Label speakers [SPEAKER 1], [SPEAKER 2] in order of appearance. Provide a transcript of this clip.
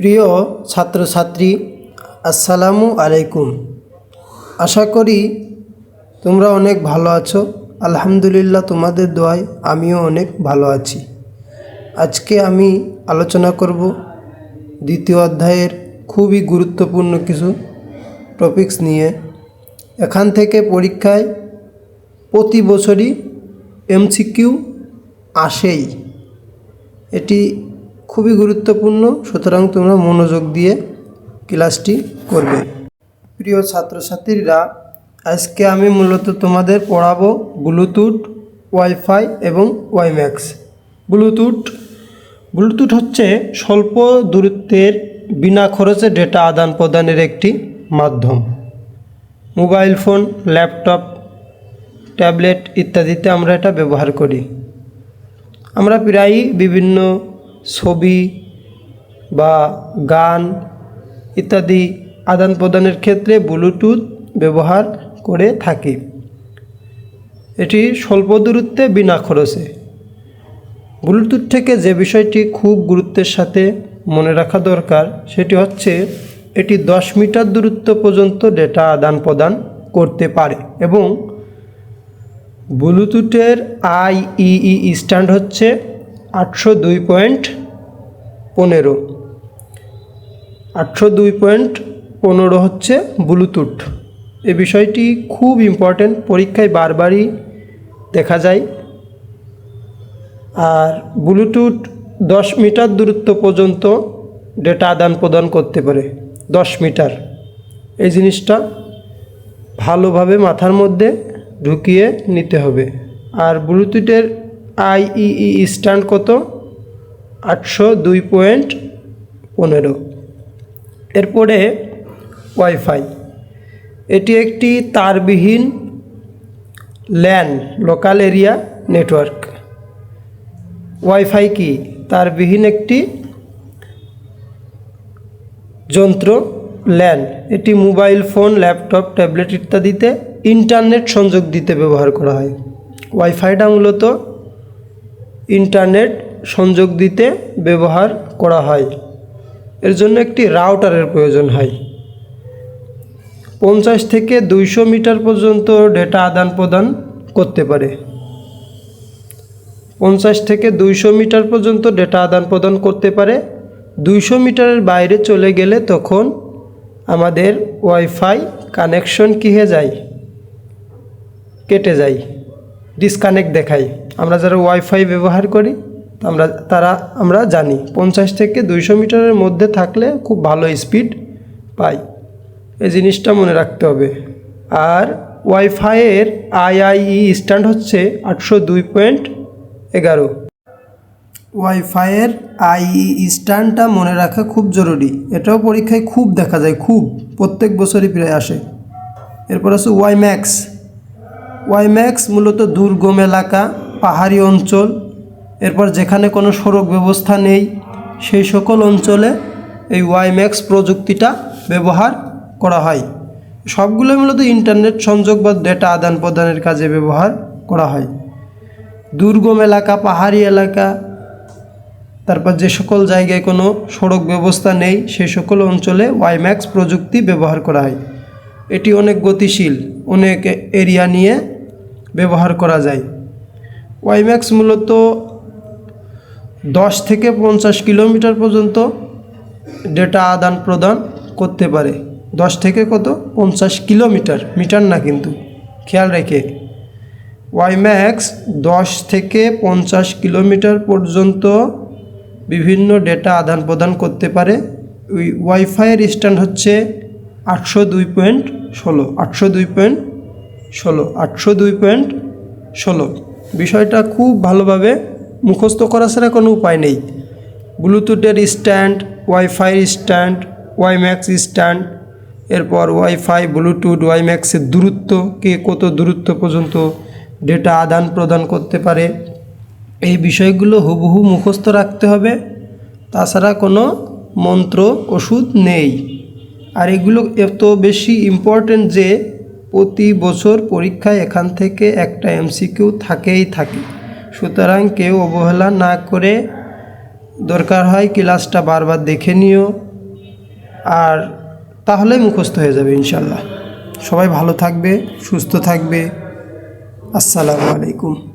[SPEAKER 1] প্রিয় ছাত্রছাত্রী, আসসালামু আলাইকুম। আশা করি তোমরা অনেক ভালো আছো। আলহামদুলিল্লাহ তোমাদের দোয়ায় আমিও অনেক ভালো আছি। আজকে আমি আলোচনা করব দ্বিতীয় অধ্যায়ের খুবই গুরুত্বপূর্ণ কিছু টপিক্স নিয়ে। এখান থেকে পরীক্ষায় প্রতি বছরই এমসিকিউ আসেই। এটি খুবই গুরুত্বপূর্ণ, সুতরাং তোমরা মনোযোগ দিয়ে ক্লাসটি করবে। প্রিয় ছাত্রছাত্রীরা, আজকে আমি মূলত তোমাদের পড়াবো ব্লুটুথ, ওয়াইফাই এবং ওয়াইম্যাক্স। ব্লুটুথ ব্লুটুথ হচ্ছে স্বল্প দূরত্বের বিনা খরচে ডেটা আদান প্রদানের একটি মাধ্যম। মোবাইল ফোন, ল্যাপটপ, ট্যাবলেট ইত্যাদিতে আমরা এটা ব্যবহার করি। আমরা প্রায়ই বিভিন্ন ছবি বা গান ইত্যাদি আদান প্রদানের ক্ষেত্রে ব্লুটুথ ব্যবহার করে থাকি। এটি স্বল্প দূরত্বে বিনা খরচে। ব্লুটুথ থেকে যে বিষয়টি খুব গুরুত্বের সাথে মনে রাখা দরকার, সেটি হচ্ছে এটি দশ মিটার দূরত্ব পর্যন্ত ডেটা আদান প্রদান করতে পারে এবং ব্লুটুথের আইইই স্ট্যান্ড হচ্ছে আটশো দুই পয়েন্ট পনেরো। আটশো দুই পয়েন্ট পনেরো হচ্ছে ব্লুটুথ। এ বিষয়টি খুব ইম্পর্ট্যান্ট পরীক্ষায় বারবারই দেখা যায়। আর ব্লুটুথ দশ মিটার দূরত্ব পর্যন্ত ডেটা আদান প্রদান করতে পারে, দশ মিটার। এই জিনিসটা ভালোভাবে মাথার মধ্যে ঢুকিয়ে নিতে হবে। আর ব্লুটুথের আইইই স্ট্যান্ড কত? আটশো দুই পয়েন্ট পনেরো। এরপরে ওয়াইফাই। এটি একটি তারবিহীন LAN, local area network. Wifi কি? তারবিহীন একটি যন্ত্র, ল্যান। এটি মোবাইল ফোন, ল্যাপটপ, ট্যাবলেট ইত্যাদিতে ইন্টারনেট সংযোগ দিতে ব্যবহার করা হয়। ওয়াইফাইটা মূলত ইন্টারনেট সংযোগ দিতে ব্যবহার করা হয়। এর জন্য একটি রাউটারের প্রয়োজন হয়। পঞ্চাশ থেকে দুইশো মিটার পর্যন্ত ডেটা আদান প্রদান করতে পারে। পঞ্চাশ থেকে দুইশো মিটার পর্যন্ত ডেটা আদান প্রদান করতে পারে। দুইশো মিটারের বাইরে চলে গেলে তখন আমাদের ওয়াইফাই কানেকশন কী হয়ে যায়? কেটে যায়। ডিসকানেক্ট দেখাই আমরা যারা ওয়াইফাই ব্যবহার করি আমরা, তারা, আমরা জানি। পঞ্চাশ থেকে দুইশো মিটারের মধ্যে থাকলে খুব ভালো স্পিড পাই। এই জিনিসটা মনে রাখতে হবে। আর ওয়াইফাইয়ের আইআইই স্ট্যান্ড হচ্ছে আটশো দুই পয়েন্ট এগারো। ওয়াইফাইয়ের আইই স্ট্যান্ডটা মনে রাখা খুব জরুরি। এটাও পরীক্ষায় খুব দেখা যায়, খুব। প্রত্যেক বছরই প্রায় আসে। এরপর আছে ওয়াইম্যাক্স ওয়াইম্যাক্স মূলত দুর্গম এলাকা। পাহাড়ি অঞ্চল, এরপর যেখানে কোনো সড়ক ব্যবস্থা নেই, সেই সকল অঞ্চলে এই ওয়াইম্যাক্স প্রযুক্তিটা ব্যবহার করা হয়। সবগুলো মূলত ইন্টারনেট সংযোগ বা ডেটা আদান প্রদানের কাজে ব্যবহার করা হয়। দুর্গম এলাকা, পাহাড়ি এলাকা, তারপর যে সকল জায়গায় কোনো সড়ক ব্যবস্থা নেই, সেই সকল অঞ্চলে ওয়াইম্যাক্স প্রযুক্তি ব্যবহার করা হয়। এটি অনেক গতিশীল, অনেক এরিয়া নিয়ে ব্যবহার করা যায়। ওয়াইম্যাক্স মূলত দশ থেকে পঞ্চাশ কিলোমিটার পর্যন্ত ডেটা আদান প্রদান করতে পারে। দশ থেকে কত? পঞ্চাশ কিলোমিটার, মিটার না কিন্তু, খেয়াল রেখে। ওয়াইম্যাক্স দশ থেকে পঞ্চাশ কিলোমিটার পর্যন্ত বিভিন্ন ডেটা আদান প্রদান করতে পারে। ওই ওয়াইফাইয়ের স্ট্যান্ড হচ্ছে আটশো দুই পয়েন্ট ষোলো, আটশো দুই পয়েন্ট ষোলো, আটশো দুই পয়েন্ট ষোলো। বিষয়টা খুব ভালোভাবে মুখস্থ করা ছাড়া কোনো উপায় নেই। ব্লুটুথের stand wifi stand, WiMAX stand, এরপর ওয়াইফাই, ব্লুটুথ, ওয়াইম্যাক্সের দূরত্ব, কে কত দূরত্ব পর্যন্ত ডেটা আদান প্রদান করতে পারে, এই বিষয়গুলো হুবহু মুখস্থ রাখতে হবে। তাছাড়া কোনো মন্ত্র ওষুধ নেই। আর এগুলো এত বেশি ইম্পর্ট্যান্ট যে প্রতি বছর পরীক্ষায় এখান থেকে একটা এমসিকিউ থাকেই থাকে। সুতরাং কেউ অবহেলা না করে দরকার হয় ক্লাসটা বারবার দেখে নিও। আর তাহলে মুখস্থ হয়ে যাবে ইনশাল্লাহ সবাই ভালো থাকবে, সুস্থ থাকবে। আসসালামু আলাইকুম।